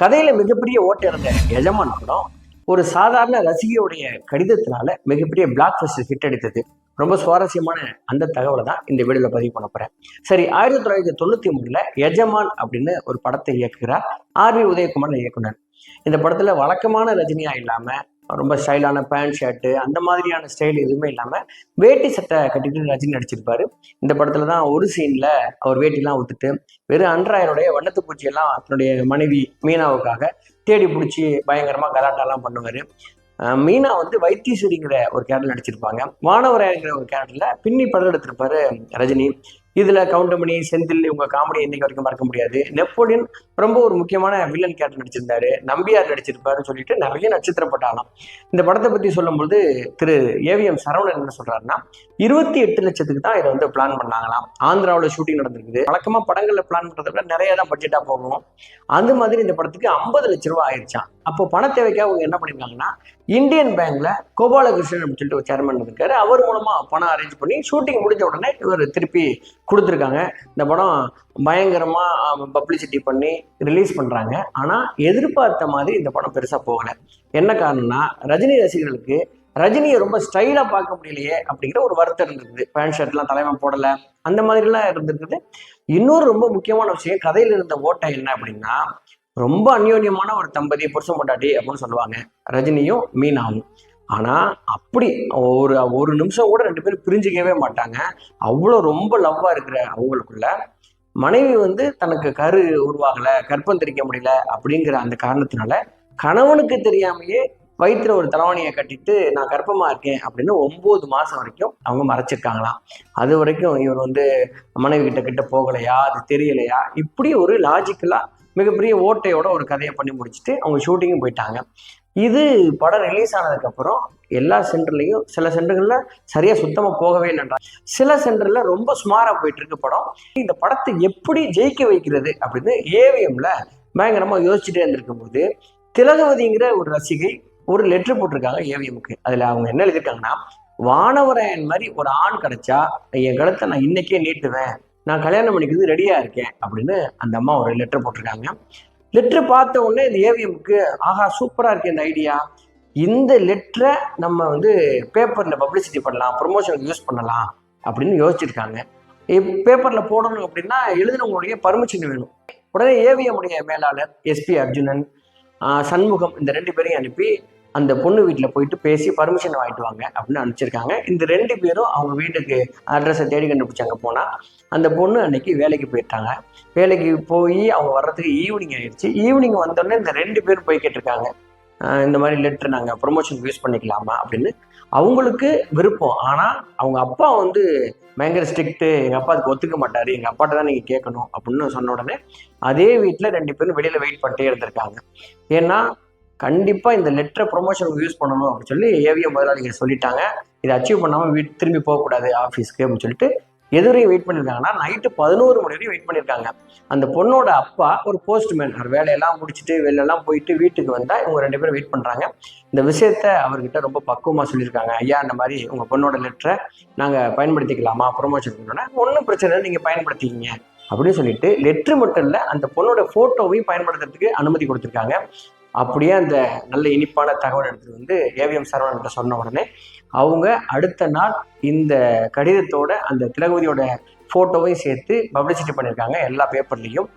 கதையில மிகப்பெரிய ஓட்ட இருந்த எஜமான் படம் ஒரு சாதாரண ரசிகையுடைய கடிதத்தினால மிகப்பெரிய பிளாக் பஸ்டர் ஹிட் அடித்தது. ரொம்ப சுவாரஸ்யமான அந்த தகவலை தான் இந்த வீடியோல பதிவு பண்ண போறேன். சரி ஆயிரத்தி தொள்ளாயிரத்தி தொண்ணூத்தி மூணுல எஜமான் அப்படின்னு ஒரு படத்தை இயக்குகிறார் ஆர் வி உதயகுமார் இயக்குனர். இந்த படத்துல வழக்கமான ரஜினியா இல்லாம ரொம்ப ஸ்டைலான பேண்ட் ஷர்ட்டு அந்த மாதிரியான ஸ்டைல் எதுவுமே இல்லாமல் வேட்டி சட்டை கட்டிட்டு ரஜினி நடிச்சிருப்பாரு. இந்த படத்துல தான் ஒரு சீனில் அவர் வேட்டிலாம் ஊத்துட்டு வெறும் அன்றாயனுடைய வண்ணத்து பூச்சியெல்லாம் தன்னுடைய மனைவி மீனாவுக்காக தேடி பிடிச்சி பயங்கரமாக கலாட்டாலாம் பண்ணுவார். மீனா வந்து வைத்தீஸ்வரிங்கிற ஒரு கேரக்டர் நடிச்சிருப்பாங்க. வானவராயங்கிற ஒரு கேரக்டரில் பின்னி படம் எடுத்திருப்பாரு ரஜினி. இதுல கவுண்டமணி செந்தில் இவங்க காமெடி இன்னைக்கு வரைக்கும் மறக்க முடியாது. நெப்போலியன் ரொம்ப ஒரு முக்கியமான வில்லன் கேரக்டர் நடிச்சிருந்தாரு. நம்பியார் நடிச்சிருப்பாருன்னு சொல்லிட்டு நிறைய நட்சத்திர பட்டாளம் இந்த படத்தை பத்தி சொல்லும்போது திரு ஏவிஎம் சரவணன் என்ன சொல்றாருன்னா இருபத்தி எட்டு லட்சத்துக்கு தான் இதை வந்து பிளான் பண்ணாங்களாம். ஆந்திராவில் ஷூட்டிங் நடந்திருக்குது. வழக்கமா படங்களில் பிளான் பண்றதை விட நிறைய தான் பட்ஜெட்டா போகும். அந்த மாதிரி இந்த படத்துக்கு ஐம்பது லட்ச ரூபா ஆயிடுச்சான் அப்போ பண தேவைக்காக அவங்க என்ன பண்ணியிருக்காங்கன்னா இந்தியன் பேங்க்ல கோபாலகிருஷ்ணன் அப்படின்னு சொல்லிட்டு ஒரு சேர்மன் இருக்காரு. அவர் மூலமா பணம் அரேஞ்ச் பண்ணி ஷூட்டிங் முடிஞ்ச உடனே இவர் திருப்பி கொடுத்துருக்காங்க. இந்த படம் பயங்கரமாக பப்ளிசிட்டி பண்ணி ரிலீஸ் பண்ணுறாங்க ஆனால் எதிர்பார்த்த மாதிரி இந்த படம் பெருசாக போகலை. என்ன காரணம்னா ரஜினி ரசிகர்களுக்கு ரஜினியை ரொம்ப ஸ்டைலாக பார்க்க முடியலையே அப்படிங்கிற ஒரு வருத்தம் இருந்திருக்குது பேண்ட் ஷர்ட்லாம் தலைவன் போடலை. அந்த மாதிரிலாம் இருந்திருக்குது இன்னொரு ரொம்ப முக்கியமான விஷயம் கதையில் இருந்த ஓட்டம் என்ன அப்படின்னா ரொம்ப அந்யோன்யமான ஒரு தம்பதி புருஷன் பொண்டாட்டி அப்படின்னு சொல்லுவாங்க. ரஜினியும் மீனாவும். ஆனால் அப்படி ஒரு ஒரு நிமிஷம் கூட ரெண்டு பேரும் பிரிஞ்சுக்கவே மாட்டாங்க. அவ்வளோ ரொம்ப லவ்வாக இருக்கிற அவங்களுக்குள்ள மனைவி வந்து தனக்கு கரு உருவாகலை கற்பம் தெரிக்க முடியல அப்படிங்கிற அந்த காரணத்தினால கணவனுக்கு தெரியாமையே வயிற்றுல ஒரு தலைவணியை கட்டிட்டு நான் கர்ப்பமா இருக்கேன் அப்படின்னு ஒன்பது மாசம் வரைக்கும் அவங்க மறைச்சிருக்காங்களாம். அது வரைக்கும் இவர் வந்து மனைவி கிட்ட கிட்ட போகலையா? அது தெரியலையா? இப்படி ஒரு லாஜிக்கலா மிகப்பெரிய ஓட்டையோட ஒரு கதையை பண்ணி முடிச்சுட்டு அவங்க ஷூட்டிங்கும் போயிட்டாங்க. இது படம் ரிலீஸ் ஆனதுக்கப்புறம் எல்லா சென்டர்லையும் சில சென்டர்களில் சரியா சுத்தமாக போகவே இல்லைன்றா சில சென்டர்ல ரொம்ப சுமாராக போயிட்டு இருக்கு படம் இந்த படத்தை எப்படி ஜெயிக்க வைக்கிறது அப்படின்னு ஏவிஎம்ல பயங்கரமாக யோசிச்சுட்டே இருந்திருக்கும் போது திலகவதிங்கிற ஒரு ரசிகை ஒரு லெட்ரு போட்டிருக்காங்க ஏவிஎம்க்கு அதில் அவங்க என்ன எழுதியிருக்காங்கன்னா வானவராயன் மாதிரி ஒரு ஆண் கிடைச்சா என் கழுத்தை நான் இன்னைக்கே நீட்டுவேன். நான் கல்யாணம் பண்ணிக்கிறது ரெடியாக இருக்கேன் அப்படின்னு அந்த அம்மா ஒரு லெட்டர் போட்டிருக்காங்க. லெட்ரு பார்த்த உடனே இந்த ஏவிஎம்க்கு ஆஹா சூப்பராக இருக்கு இந்த ஐடியா இந்த லெட்டரை நம்ம வந்து பேப்பரில் பப்ளிசிட்டி பண்ணலாம் ப்ரொமோஷனுக்கு யூஸ் பண்ணலாம் அப்படின்னு யோசிச்சிருக்காங்க. பேப்பரில் போடணும் அப்படின்னா எழுதினவங்களுடைய பர்மிஷன் வேணும். உடனே ஏவிஎம் உடைய மேலாளர் எஸ்பி அர்ஜுனன் சண்முகம் இந்த ரெண்டு பேரையும் அனுப்பி அந்த பொண்ணு வீட்டில் போயிட்டு பேசி பர்மிஷன் வாங்கிட்டு வாங்க அப்படின்னு அனுப்பிச்சிருக்காங்க. இந்த ரெண்டு பேரும் அவங்க வீட்டுக்கு அட்ரஸை தேடி கண்டுபிடிச்சாங்க போனால் அந்த பொண்ணு அன்னைக்கு வேலைக்கு போயிட்டாங்க. வேலைக்கு போய் அவங்க வர்றதுக்கு ஈவினிங் ஆயிடுச்சு. ஈவினிங் வந்தோடனே இந்த ரெண்டு பேரும் போய் கேட்டிருக்காங்க. இந்த மாதிரி லெட்டர் நாங்கள் ப்ரொமோஷன் யூஸ் பண்ணிக்கலாமா அப்படின்னு. அவங்களுக்கு விருப்பம். ஆனால் அவங்க அப்பா வந்து பயங்கர ஸ்ட்ரிக்ட்டு எங்கள் அப்பா அதுக்கு ஒத்துக்க மாட்டார். எங்கள் அப்பாட்ட தான் நீங்கள் கேட்கணும் அப்படின்னு சொன்ன உடனே அதே வீட்டில் ரெண்டு பேரும் வெளியில் வெயிட் பண்ணிட்டே இருந்திருக்காங்க. ஏன்னா கண்டிப்பாக இந்த லெட்டரை ப்ரொமோஷனுக்கு யூஸ் பண்ணணும் அப்படின்னு சொல்லி ஏவிஎம் முதலாளிகள் சொல்லிட்டாங்க. இதை அச்சீவ் பண்ணாமல் வீட்டு திரும்பி போகக்கூடாது ஆஃபீஸ்க்கு அப்படின்னு சொல்லிட்டு எதுவரையும் வெயிட் பண்ணியிருக்காங்கன்னா நைட்டு பதினோரு மணி வரையும் வெயிட் பண்ணியிருக்காங்க அந்த பொண்ணோட அப்பா ஒரு போஸ்ட்மேன் அவர் வேலையெல்லாம் முடிச்சுட்டு வெளிலெல்லாம் போயிட்டு வீட்டுக்கு வந்தால் இவங்க ரெண்டு பேரும் வெயிட் பண்ணுறாங்க இந்த விஷயத்த அவர்கிட்ட ரொம்ப பக்குவமாக சொல்லியிருக்காங்க. ஐயா இந்த மாதிரி உங்கள் பொண்ணோட லெட்டரை நாங்கள் பயன்படுத்திக்கலாமா? ப்ரொமோஷன் பண்ணோன்னா ஒன்றும் பிரச்சனை இல்லை நீங்கள் பயன்படுத்திக்கிங்க. அப்படின்னு சொல்லிட்டு லெட்ரு மட்டும் இல்லை அந்த பொண்ணோட ஃபோட்டோவையும் பயன்படுத்துறதுக்கு அனுமதி கொடுத்துருக்காங்க. அப்படியே அந்த நல்ல இனிப்பான தகவல் எடுத்துட்டு வந்து ஏவிஎம் சரவணன் சொன்ன உடனே அவங்க அடுத்த நாள் இந்த கடிதத்தோட அந்த திலகவதியோட ஃபோட்டோவையும் சேர்த்து பப்ளிசிட்டி பண்ணியிருக்காங்க எல்லா பேப்பர்லேயும்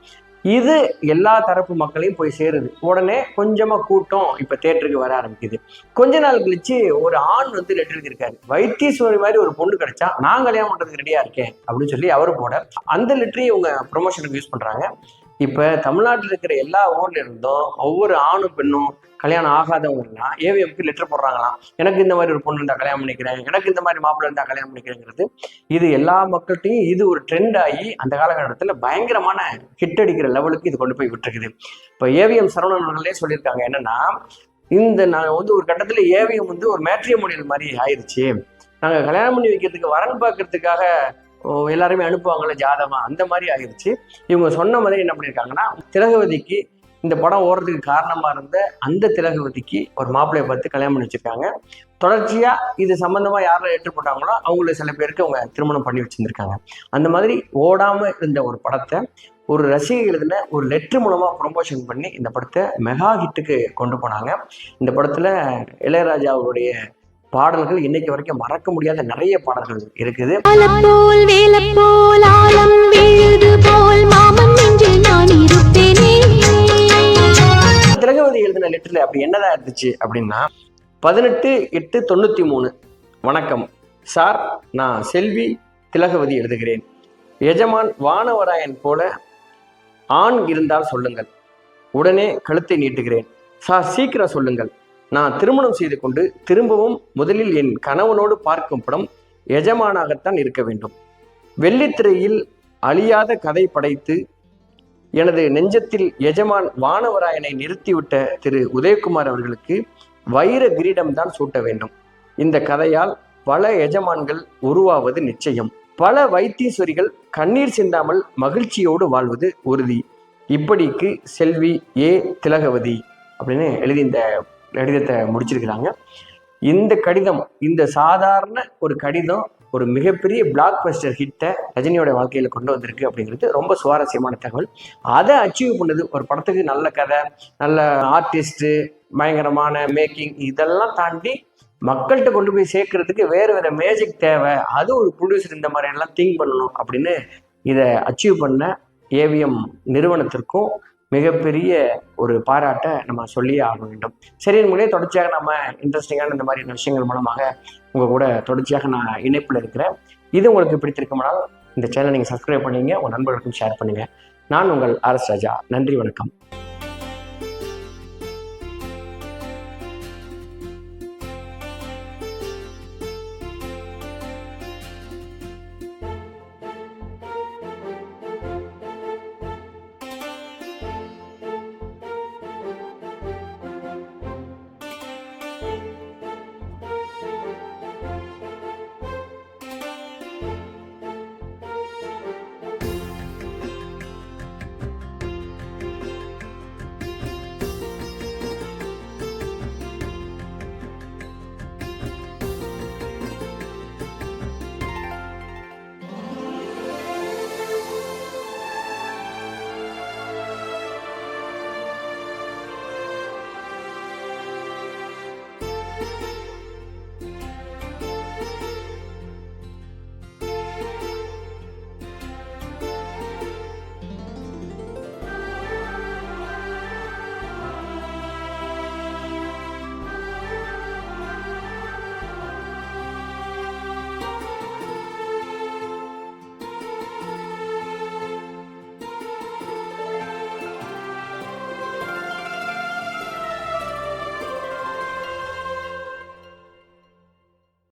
இது எல்லா தரப்பு மக்களையும் போய் சேருது. உடனே கொஞ்சமா கூட்டம் இப்ப தேட்டருக்கு வர ஆரம்பிக்குது. கொஞ்ச நாள் கழிச்சு ஒரு ஆண் வந்து லெட்டர் எழுதியிருக்காரு. வைத்தீஸ்வரி மாதிரி ஒரு பொண்ணு கிடைச்சா நான் கல்யாணம் பண்றதுக்கு ரெடியா இருக்கேன் அப்படின்னு சொல்லி அவரு போட அந்த லெட்டரையும் இவங்க ப்ரொமோஷனுக்கு யூஸ் பண்றாங்க. இப்போ தமிழ்நாட்டில் இருக்கிற எல்லா ஊர்ல இருந்தும் ஒவ்வொரு ஆணும் பெண்ணும் கல்யாணம் ஆகாதவங்கலாம் ஏவிஎம்க்கு லெட்டர் போடுறாங்களாம் எனக்கு இந்த மாதிரி ஒரு பொண்ணு இருந்தால் கல்யாணம் பண்ணிக்கிறேன் எனக்கு இந்த மாதிரி மாப்பிள்ளை இருந்தால் கல்யாணம் பண்ணிக்கிறேங்கிறது இது எல்லா மக்கள்கிட்டையும் இது ஒரு ட்ரெண்ட் ஆகி அந்த காலகட்டத்தில் பயங்கரமான ஹிட் அடிக்கிற லெவலுக்கு இது கொண்டு போய் விட்டுருக்குது. இப்போ ஏவிஎம் சரவணன் அவர்களே சொல்லியிருக்காங்க என்னன்னா இந்த நான் வந்து ஒரு கட்டத்தில் ஏவிஎம் வந்து ஒரு மேட்ரிமோனியல் மாதிரி ஆயிடுச்சு நாங்கள் கல்யாணம் பண்ணி வைக்கிறதுக்கு வரன் பார்க்கறதுக்காக எல்லாருமே அனுப்புவாங்கல்ல ஜாதகமா? அந்த மாதிரி ஆயிடுச்சு இவங்க சொன்ன மாதிரி என்ன பண்ணியிருக்காங்கன்னா திலகவதிக்கு இந்த படம் ஓடுறதுக்கு காரணமாக இருந்த அந்த திலகவதிக்கு ஒரு மாப்பிள்ளையை பார்த்து கல்யாணம் பண்ணி வச்சிருக்காங்க. தொடர்ச்சியாக இது சம்மந்தமாக யாரில் ஏற்றுப்பட்டாங்களோ அவங்களுக்கு சில பேருக்கு அவங்க திருமணம் பண்ணி வச்சுருந்துருக்காங்க. அந்த மாதிரி ஓடாமல் இருந்த ஒரு படத்தை ஒரு ரசிகை எழுதின ஒரு லெட்ரு மூலமாக ப்ரொமோஷன் பண்ணி இந்த படத்தை மெகா ஹிட்டுக்கு கொண்டு போனாங்க. இந்த படத்தில் இளையராஜா அவருடைய பாடல்கள் இன்னைக்கு வரைக்கும் மறக்க முடியாத நிறைய பாடல்கள் இருக்குது. திலகவதி எழுதின லெட்டர்ல அப்படி என்னதான் இருந்துச்சு அப்படின்னா பதினெட்டு எட்டு தொண்ணூத்தி மூணு. வணக்கம். சார் நான் செல்வி திலகவதி எழுதுகிறேன். எஜமான் வானவராயன் போல ஆண் இருந்தால் சொல்லுங்கள். உடனே கழுத்தை நீட்டுகிறேன். சார் சீக்கிரம் சொல்லுங்கள். நான் திருமணம் செய்து கொண்டு திரும்பவும் முதலில் என் கணவனோடு பார்க்கும் படம் எஜமானாகத்தான் இருக்க வேண்டும். வெள்ளித்திரையில் அழியாத கதை படைத்து எனது நெஞ்சத்தில் எஜமான் வானவராயனை நிறுத்திவிட்ட திரு உதயகுமார் அவர்களுக்கு வைர கிரீடம்தான் சூட்ட வேண்டும். இந்த கதையால் பல எஜமான்கள் உருவாவது நிச்சயம். பல வைத்தீஸ்வரிகள் கண்ணீர் சிந்தாமல் மகிழ்ச்சியோடு வாழ்வது உறுதி. இப்படிக்கு செல்வி ஏ திலகவதி அப்படின்னு எழுதி இந்த கடிதத்தை முடிச்சிருக்கிறாங்க. இந்த கடிதம் இந்த சாதாரண ஒரு கடிதம் ஒரு மிகப்பெரிய பிளாக் பஸ்டர் ஹிட்டை ரஜினியோட வாழ்க்கையில் கொண்டு வந்திருக்கு அப்படிங்கிறது ரொம்ப சுவாரஸ்யமான தகவல். அதை அச்சீவ் பண்ணுது ஒரு படத்துக்கு நல்ல கதை நல்ல ஆர்டிஸ்ட்டு பயங்கரமான மேக்கிங் இதெல்லாம் தாண்டி மக்கள்கிட்ட கொண்டு போய் சேர்க்கறதுக்கு வேறு வேறு மேஜிக் தேவை. அது ஒரு ப்ரொடியூசர் இந்த மாதிரியெல்லாம் திங்க் பண்ணணும் அப்படின்னு இதை அச்சீவ் பண்ண ஏவிஎம் நிறுவனத்திற்கும் மிகப்பெரிய ஒரு பாராட்டை நம்ம சொல்லியே ஆக வேண்டும். சரி முன்னே தொடர்ச்சியாக நம்ம இன்ட்ரெஸ்டிங்கான இந்த மாதிரியான விஷயங்கள் மூலமாக உங்கள் கூட தொடர்ச்சியாக நான் இணைப்பில் இருக்கிறேன். இது உங்களுக்கு பிடித்திருக்குமானால் இந்த சேனலை நீங்கள் சப்ஸ்கிரைப் பண்ணிங்க உங்கள் நண்பர்களுக்கும் ஷேர் பண்ணுங்கள் நான் உங்கள் அரசு ராஜா. நன்றி வணக்கம்.